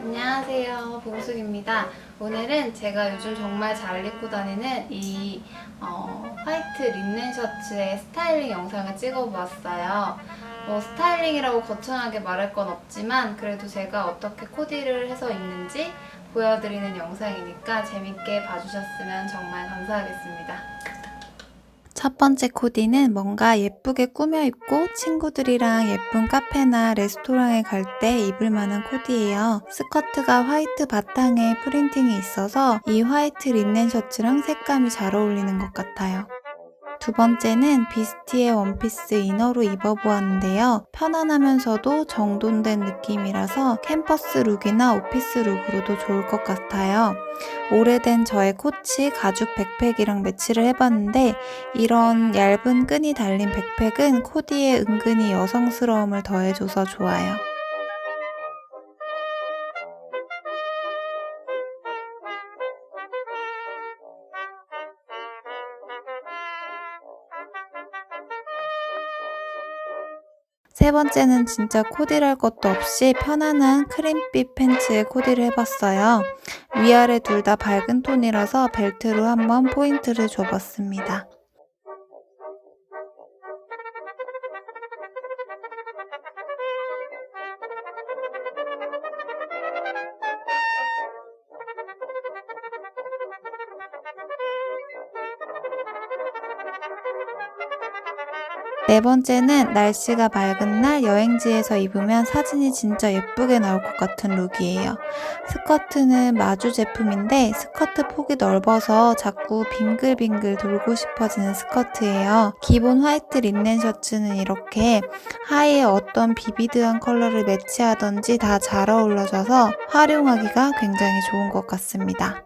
안녕하세요. 봉숙입니다. 오늘은 제가 요즘 정말 잘 입고 다니는 이 어, 화이트 린넨 셔츠의 스타일링 영상을 찍어보았어요. 뭐 스타일링이라고 거창하게 말할 건 없지만 그래도 제가 어떻게 코디를 해서 입는지 보여드리는 영상이니까 재밌게 봐주셨으면 정말 감사하겠습니다. 첫 번째 코디는 뭔가 예쁘게 꾸며 입고 친구들이랑 예쁜 카페나 레스토랑에 갈 때 입을 만한 코디예요. 스커트가 화이트 바탕에 프린팅이 있어서 이 화이트 린넨 셔츠랑 색감이 잘 어울리는 것 같아요. 두 번째는 비스티의 원피스 이너로 입어보았는데요. 편안하면서도 정돈된 느낌이라서 캠퍼스 룩이나 오피스 룩으로도 좋을 것 같아요. 오래된 저의 코치 가죽 백팩이랑 매치를 해봤는데 이런 얇은 끈이 달린 백팩은 코디에 은근히 여성스러움을 더해줘서 좋아요. 세 번째는 진짜 코디를 할 것도 없이 편안한 크림빛 팬츠에 코디를 해봤어요. 위아래 둘 다 밝은 톤이라서 벨트로 한번 포인트를 줘봤습니다. 네 번째는 날씨가 맑은 날 여행지에서 입으면 사진이 진짜 예쁘게 나올 것 같은 룩이에요. 스커트는 마주 제품인데 스커트 폭이 넓어서 자꾸 빙글빙글 돌고 싶어지는 스커트예요. 기본 화이트 린넨 셔츠는 이렇게 하의에 어떤 비비드한 컬러를 매치하던지 다 잘 어울려져서 활용하기가 굉장히 좋은 것 같습니다.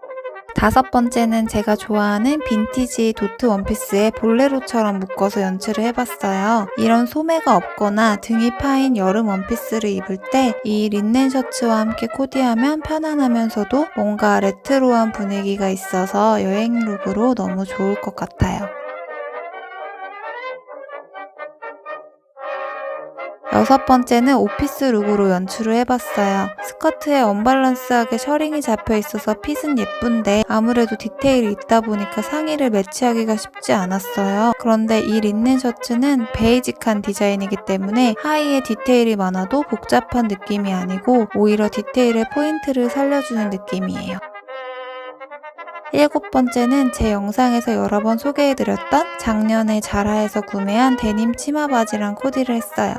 다섯 번째는 제가 좋아하는 빈티지 도트 원피스에 볼레로처럼 묶어서 연출을 해봤어요. 이런 소매가 없거나 등이 파인 여름 원피스를 입을 때 이 린넨 셔츠와 함께 코디하면 편안하면서도 뭔가 레트로한 분위기가 있어서 여행 룩으로 너무 좋을 것 같아요. 여섯 번째는 오피스 룩으로 연출을 해봤어요. 스커트에 언밸런스하게 셔링이 잡혀 있어서 핏은 예쁜데 아무래도 디테일이 있다 보니까 상의를 매치하기가 쉽지 않았어요. 그런데 이 린넨 셔츠는 베이직한 디자인이기 때문에 하의에 디테일이 많아도 복잡한 느낌이 아니고 오히려 디테일의 포인트를 살려주는 느낌이에요. 일곱 번째는 제 영상에서 여러 번 소개해드렸던 작년에 자라에서 구매한 데님 치마 바지랑 코디를 했어요.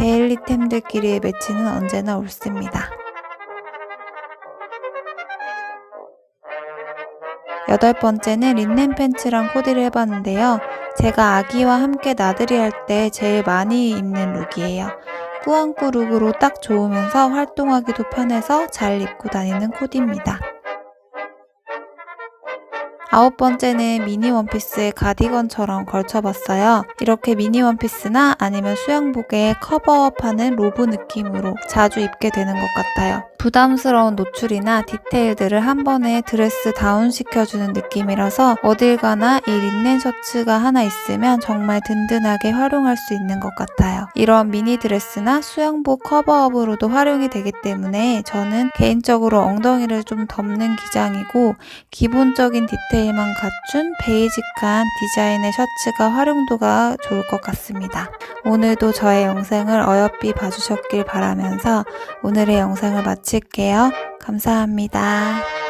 데일리템들끼리의 매치는 언제나 옳습니다. 여덟 번째는 린넨 팬츠랑 코디를 해봤는데요. 제가 아기와 함께 나들이 할 때 제일 많이 입는 룩이에요. 꾸안꾸 룩으로 딱 좋으면서 활동하기도 편해서 잘 입고 다니는 코디입니다. 아홉 번째는 미니 원피스에 가디건처럼 걸쳐봤어요. 이렇게 미니 원피스나 아니면 수영복에 커버업하는 로브 느낌으로 자주 입게 되는 것 같아요. 부담스러운 노출이나 디테일들을 한 번에 드레스 다운 시켜주는 느낌이라서 어딜 가나 이 린넨 셔츠가 하나 있으면 정말 든든하게 활용할 수 있는 것 같아요. 이런 미니 드레스나 수영복 커버업으로도 활용이 되기 때문에 저는 개인적으로 엉덩이를 좀 덮는 기장이고 기본적인 디테일만 갖춘 베이직한 디자인의 셔츠가 활용도가 좋을 것 같습니다. 오늘도 저의 영상을 어여삐 봐주셨길 바라면서 오늘의 영상을 마칠게요. 감사합니다.